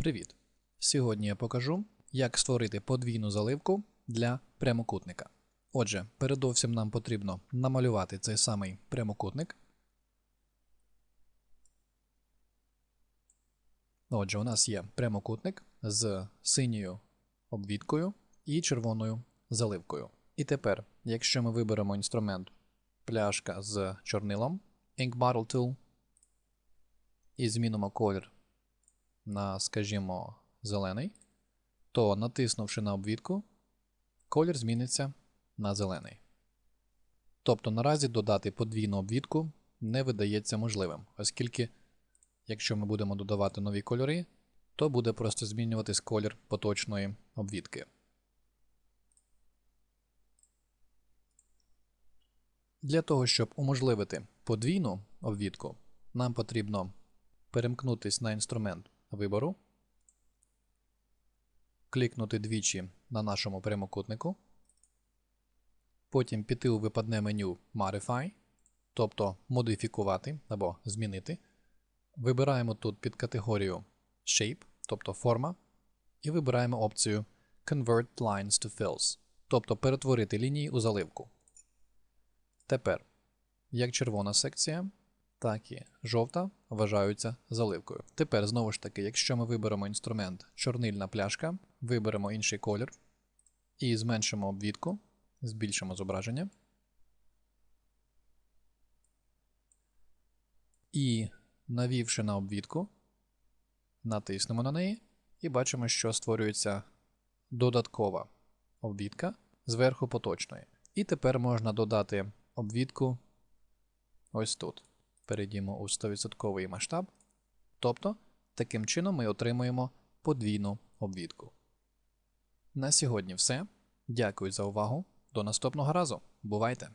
Привіт! Сьогодні я покажу, як створити подвійну заливку для прямокутника. Отже, передовсім нам потрібно намалювати цей самий прямокутник. Отже, у нас є прямокутник з синьою обвідкою і червоною заливкою. І тепер, якщо ми виберемо інструмент пляшка з чорнилом Ink Bottle Tool і змінимо колір на, скажімо, зелений, то натиснувши на обвідку, колір зміниться на зелений. Тобто наразі додати подвійну обвідку не видається можливим, оскільки, якщо ми будемо додавати нові кольори, то буде просто змінюватись колір поточної обвідки. Для того, щоб уможливити подвійну обвідку, нам потрібно перемкнутися на інструмент вибору, клікнути двічі на нашому прямокутнику, потім піти у випадне меню Modify, тобто модифікувати або змінити. Вибираємо тут під категорію Shape, тобто форма, і вибираємо опцію Convert Lines to Fills, тобто перетворити лінії у заливку. Тепер, як червона секція, так і жовта вважаються заливкою. Тепер, знову ж таки, якщо ми виберемо інструмент чорнильна пляшка, виберемо інший колір і зменшимо обвідку, збільшимо зображення. І навівши на обвідку, натиснемо на неї і бачимо, що створюється додаткова обвідка зверху поточної. І тепер можна додати обвідку ось тут. Перейдімо у 100% масштаб. Тобто, таким чином ми отримуємо подвійну обвідку. На сьогодні все. Дякую за увагу. До наступного разу. Бувайте!